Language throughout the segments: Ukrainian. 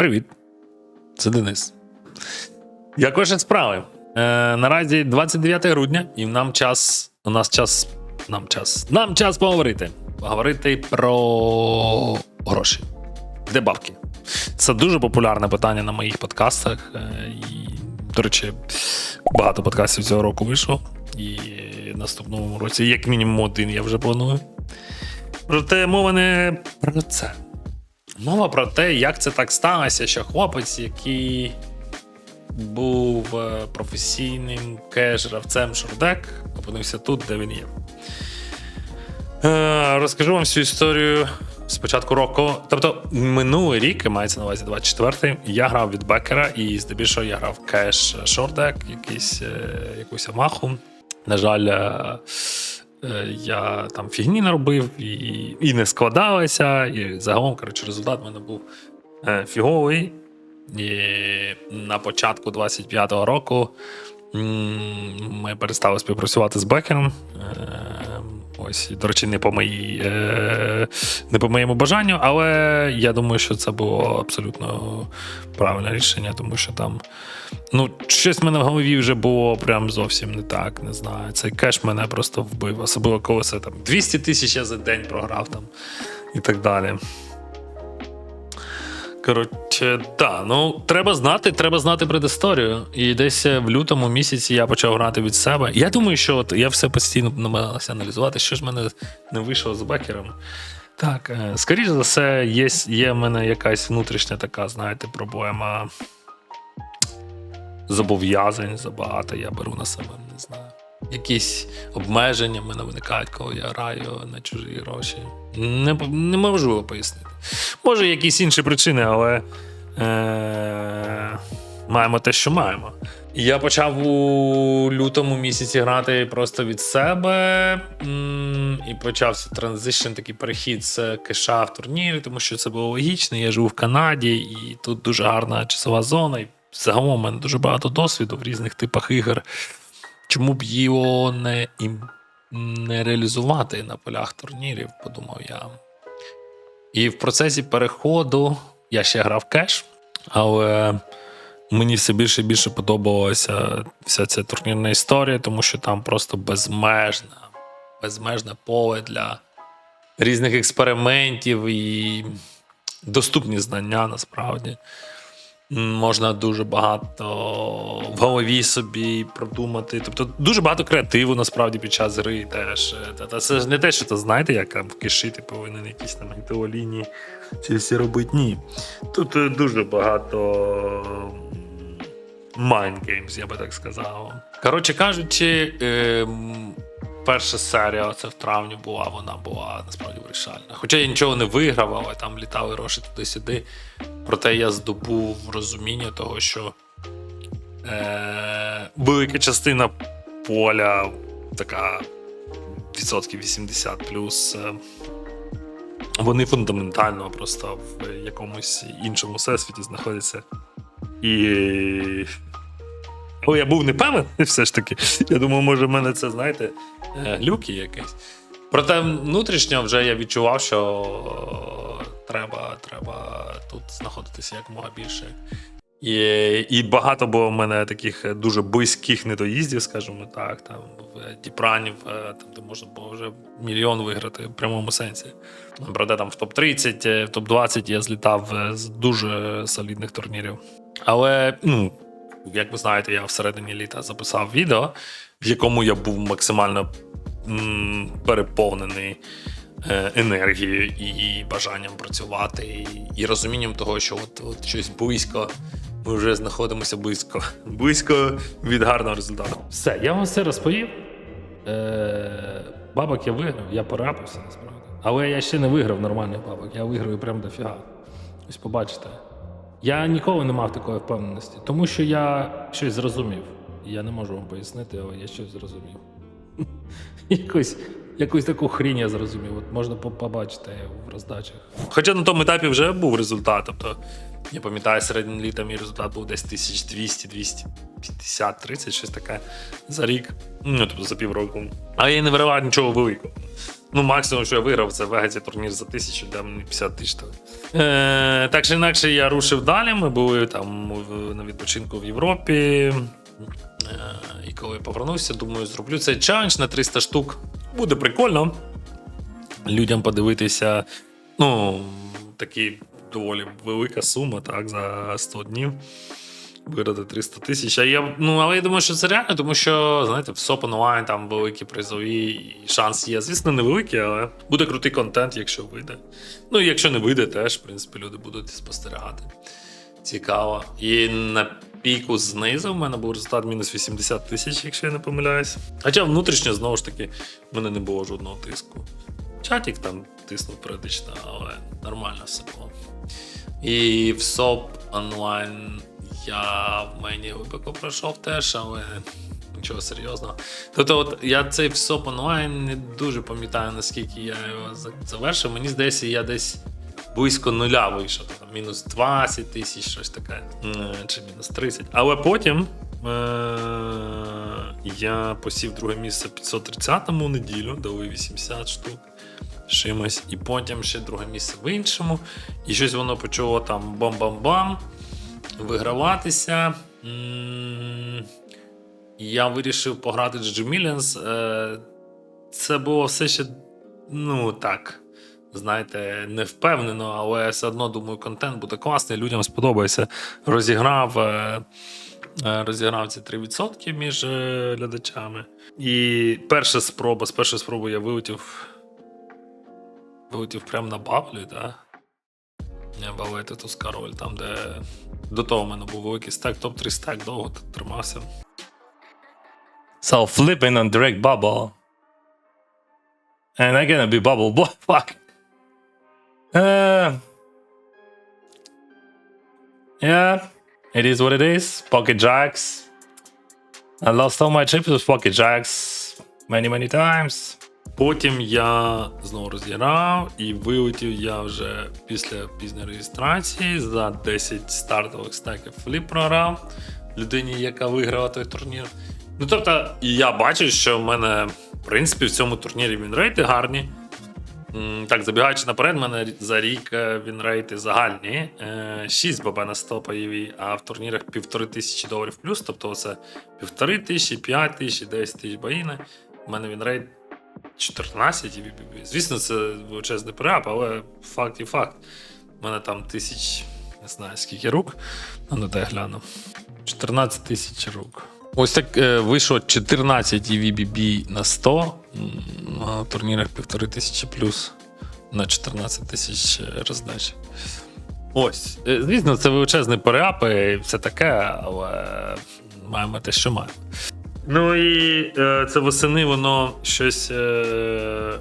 Привіт. Це Денис. Як ваші справи? Е, наразі 29 грудня, і нам час. У нас час. Нам час. Нам час поговорити. Поговорити про гроші. Де бабки? Це дуже популярне питання на моїх подкастах. Е, і, до речі, багато подкастів цього року вийшло. І наступному році, як мінімум, один я вже планую. Проте мова не про це. Мова про те, як це так сталося, що хлопець, який був е, професійним кеш-гравцем Шордек, опинився тут, де він є. Е, Розкажу вам всю історію з початку року. Тобто, минулий рік, мається на увазі 24-й, я грав від Бекера, і здебільшого я грав кеш Шордек, е, якусь амаху. На жаль, я там фігні наробив і, і не складалося. І загалом, коротше, результат в мене був е, фіговий. І на початку 25-го року ми перестали співпрацювати з Бекером. Ось, до речі, не по моїй, е, не по моєму бажанню, але я думаю, що це було абсолютно правильне рішення, тому що там ну, щось в мене в голові вже було прям зовсім не так. Не знаю. Цей кеш мене просто вбив, особливо коли це там 200 тисяч я за день програв там і так далі. Коротше, да, ну треба знати, треба знати предісторію. І десь в лютому місяці я почав грати від себе. Я думаю, що от я все постійно намагався аналізувати, що ж в мене не вийшло з бекером. Так, е, скоріш за все, є, є в мене якась внутрішня така, знаєте, проблема зобов'язань забагато я беру на себе, не знаю. Якісь обмеження в мене виникають, коли я граю на чужі гроші. Не, неможливо пояснити. Може, якісь інші причини, але е, маємо те, що маємо. Я почав у лютому місяці грати просто від себе. І почався транзишн, такий перехід з кеша в турніри, тому що це було логічно. Я живу в Канаді, і тут дуже гарна часова зона. І загалом у мене дуже багато досвіду в різних типах ігор. Чому б його не, не реалізувати на полях турнірів, подумав я. І в процесі переходу я ще грав кеш, але мені все більше і більше подобалася вся ця турнірна історія, тому що там просто безмежна, безмежне поле для різних експериментів і доступні знання насправді. Можна дуже багато в голові собі продумати. Тобто дуже багато креативу насправді під час гри теж. Е, це ж не те, що ти знаєте, як там в киші повинен якісь там лінії чи всі робити. Ні. Тут е, дуже багато mind games, я би так сказав. Коротше кажучи, ем, перша серія, це в травні була, вона була насправді вирішальна. Хоча я нічого не виграв, але там літали гроші туди-сюди. Проте я здобув розуміння того, що е, велика частина поля, така відсотків 80 плюс. Е, вони фундаментально просто в якомусь іншому всесвіті знаходяться. І. Але я був не певен, все ж таки. Я думав, може, в мене це, знаєте, е, глюки якісь. Проте внутрішньо вже я відчував, що е, треба, треба тут знаходитися якомога більше. І, і багато було в мене таких дуже близьких недоїздів, скажімо так, там в Діпранів, е, там, де можна було вже мільйон виграти в прямому сенсі. Проте там в топ-30, е, в топ-20 я злітав е, з дуже солідних турнірів. Але, ну, як ви знаєте, я всередині літа записав відео, в якому я був максимально переповнений е, енергією і бажанням працювати, і, розумінням того, що от щось близько. Ми вже знаходимося близько, близько від гарного результату. Все, я вам все розповів. Е, бабок я виграв, я порапився насправді. Але я ще не виграв нормальних бабок. Я виграю прям дофіга. Ось побачите. Я ніколи не мав такої впевненості, тому що я щось зрозумів. Я не можу вам пояснити, але я щось зрозумів. Якусь, якусь таку хрінь я зрозумів. От можна побачити в роздачах. Хоча на тому етапі вже був результат. Тобто, я пам'ятаю, середнім літа мій результат був десь 1200, 250, 30, щось таке за рік. Ну, тобто за півроку. А я не виривав нічого великого. Ну, максимум, що я виграв, це в турнір за тисячу, де мені 50 тисяч. Е, так чи інакше, я рушив далі. Ми були там на відпочинку в Європі. Е, і коли я повернувся, думаю, зроблю цей челендж на 300 штук. Буде прикольно. Людям подивитися. Ну, такі доволі велика сума, так, за 100 днів. Виграти 300 тисяч. А я, ну, але я думаю, що це реально, тому що, знаєте, в SOP онлайн там великі призові шанс є. Звісно, невеликий, але буде крутий контент, якщо вийде. Ну, і якщо не вийде, теж, в принципі, люди будуть спостерігати. Цікаво. І на піку знизу в мене був результат мінус 80 тисяч, якщо я не помиляюсь. Хоча внутрішньо, знову ж таки, в мене не було жодного тиску. Чатік там тиснув періодично, але нормально все було. І в СОП онлайн я в мені глибоко пройшов теж, але нічого серйозного. Тобто, от я цей в СОП онлайн не дуже пам'ятаю, наскільки я його завершив. Мені здається, я десь близько нуля вийшов. Там, мінус 20 тисяч, щось таке, чи мінус 30. Але потім. Е- я посів друге місце 530-му неділю, дали 80 штук чимось, і потім ще друге місце в іншому. І щось воно почало там бам-бам-бам виграватися. Я вирішив пограти GG Millions. Е, Це було все ще, ну так, знаєте, не впевнено, але все одно думаю, контент буде класний, людям сподобається. Розіграв. е, е, Розіграв ці 3% між глядачами. І перша спроба, з першої спроби я вилетів. Вилетів прямо на баблі, так? балети ту король, там, де до того в мене був великий стек, топ-3 стек довго тут тримався. So flipping on direct bubble. And I'm gonna be bubble boy. Fuck. Uh. Yeah, it is what it is. Pocket jacks. I lost all my chips with pocket jacks many, many times. Потім я знову розіграв і вилетів я вже після пізньої реєстрації за 10 стартових стеків фліп програв людині, яка виграла той турнір. Ну тобто, я бачу, що в мене, в принципі, в цьому турнірі вінрейти гарні. Так, забігаючи наперед, в мене за рік е, вінрейти загальні. 6 ББ на 100 пайові, а в турнірах півтори тисячі доларів плюс. Тобто це півтори тисячі, 5 тисяч, 10 тисяч баїни. У мене вінрейт 14 і Звісно, це величезний переап, але факт і факт. У мене там тисяч, не знаю скільки рук. А ну дай гляну. 14 тисяч рук. Ось так е, вийшло 14 EVBB на 100 на турнірах 1500 плюс на 14 тисяч роздач. Ось. Е, Звісно, це величезний переап і все таке, але маємо те, що маємо. Ну і е, це восени воно щось. Е,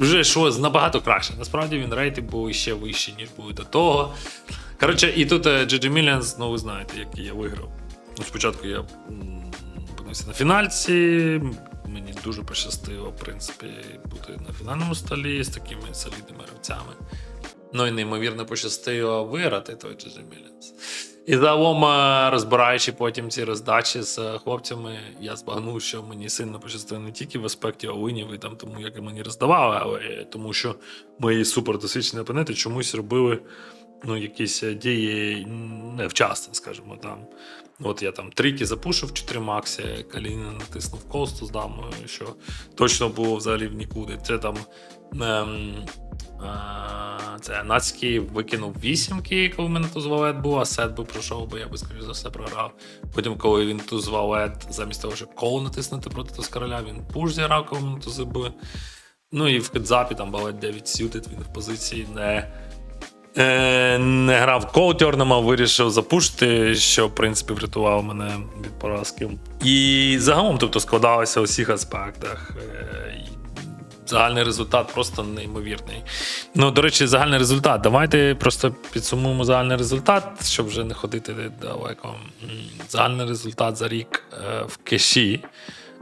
вже йшло набагато краще. Насправді він рейти були ще вищі, ніж були до того. Коротше, і тут GG Millions, ну ви знаєте, який я виграв. Ну, спочатку я опинився на фінальці. Мені дуже пощастило, в принципі, бути на фінальному столі з такими солідними гравцями. Ну і неймовірно пощастило виграти той GG Millions. І загалом, е, розбираючи потім ці роздачі з е, хлопцями, я збагнув, що мені сильно пощастило не тільки в аспекті Олинів і там тому, як мені роздавали, але тому, що мої супердосвідчені опоненти чомусь робили ну, якісь е, дії невчасно, скажімо там. От я там трійки запушив в 4 максі, Каліна натиснув косту з дамою, що точно було взагалі в нікуди. Це там. Ем, а, це Нацький викинув вісімки, коли в мене туз валет був, а сет би пройшов, бо я би, скоріш за все, програв. Потім, коли він туз валет, замість того, щоб коло натиснути проти туз він пуш зіграв, коли мене тузи були. Ну і в хедзапі там балет 9 сютит, він в позиції не. Е, не грав коутерном, а вирішив запушити, що в принципі врятувало мене від поразки. І загалом, тобто, складалося у всіх аспектах. Е, загальний результат просто неймовірний. Ну, до речі, загальний результат. Давайте просто підсумуємо загальний результат, щоб вже не ходити далеко. Загальний результат за рік е, в кеші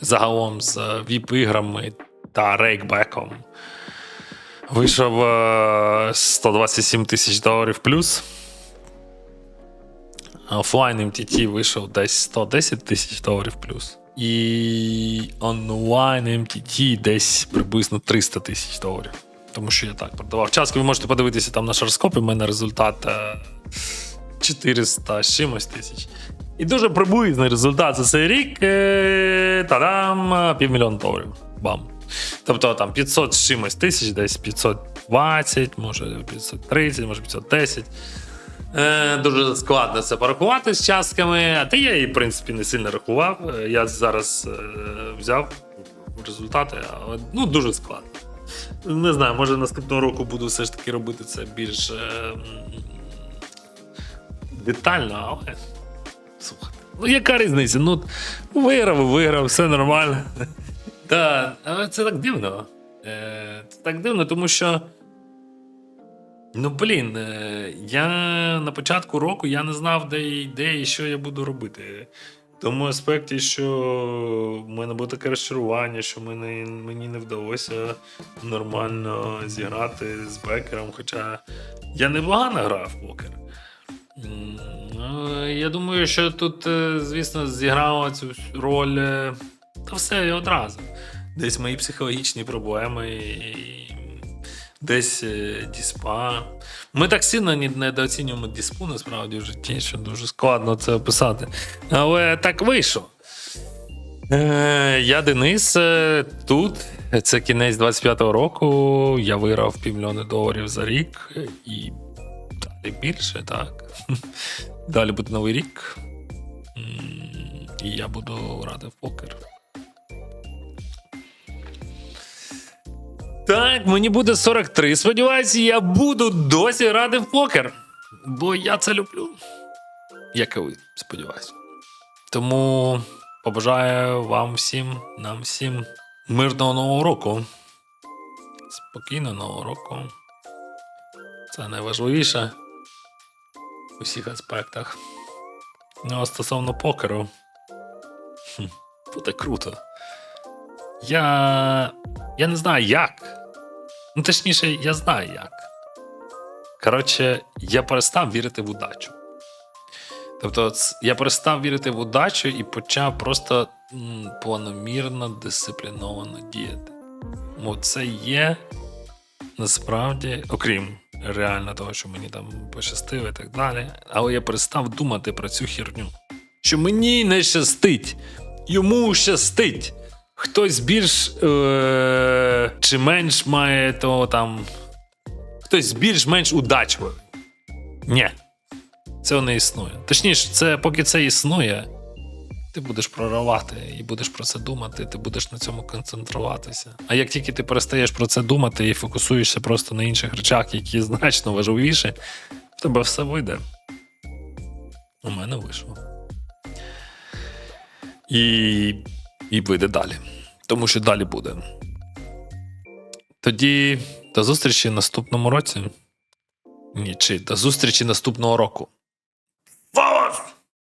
загалом з віп-іграми та рейкбеком. Вийшов е, 127 тисяч доларів плюс. Офлайн MTT вийшов десь 110 тисяч доларів плюс. І онлайн MTT десь приблизно 300 тисяч доларів. Тому що я так продавав. Часто ви можете подивитися там на шарскопі, у мене результат е, 400 з чимось тисяч. І дуже приблизний результат за цей рік. е, Та-дам! Півмільйона доларів. Бам. Тобто там 500 з чимось тисяч, десь 520, може 530, може 510. Е, дуже складно це порахувати з частками. А та я її, в принципі, не сильно рахував. Е, Я зараз е, взяв результати, але ну, дуже складно. Не знаю, може наступного року буду все ж таки робити це більш е, детально, але. Слухайте. Ну, яка різниця? Ну, виграв, виграв, все нормально. Так, але це так дивно. Е, Це так дивно, тому що. Ну, блін, е, я на початку року я не знав, де, де і що я буду робити. Тому аспекті, що в мене було таке розчарування, що мені, мені не вдалося нормально зіграти з бекером. Хоча я непогано грав в покер. Ну, Я думаю, що тут, е, звісно, зіграла цю роль та все і одразу. Десь мої психологічні проблеми, і десь е, діспа. Ми так сильно недооцінюємо діспу насправді в житті, що дуже складно це описати. Але так вийшло. Е, я Денис е, тут. Це кінець 25-го року. Я виграв півмільйони доларів за рік і далі більше, так. Далі буде новий рік. І я буду грати в покер. Так, мені буде 43. Сподіваюся, я буду досі грати в покер. Бо я це люблю. Як і ви, сподіваюся. Тому побажаю вам всім, нам всім мирного нового року. Спокійного нового року. Це найважливіше у всіх аспектах. Ну, а стосовно покеру. Хм, буде круто. Я. Я не знаю як. Ну, точніше, я знаю як. Коротше, я перестав вірити в удачу. Тобто, я перестав вірити в удачу і почав просто м, планомірно, дисципліновано діяти. О, це є насправді, окрім реально того, що мені там пощастило і так далі. Але я перестав думати про цю херню. Що мені не щастить, йому щастить. Хтось більш е- чи менш має то там. Хтось більш-менш удачливий. Ні. Цього не існує. Точніше, це, поки це існує, ти будеш проривати і будеш про це думати, ти будеш на цьому концентруватися. А як тільки ти перестаєш про це думати і фокусуєшся просто на інших речах, які значно важливіші, в тебе все вийде. У мене вийшло. І, і вийде далі. Тому що далі буде. Тоді до зустрічі наступному році. Ні, чи до зустрічі наступного року. Валас!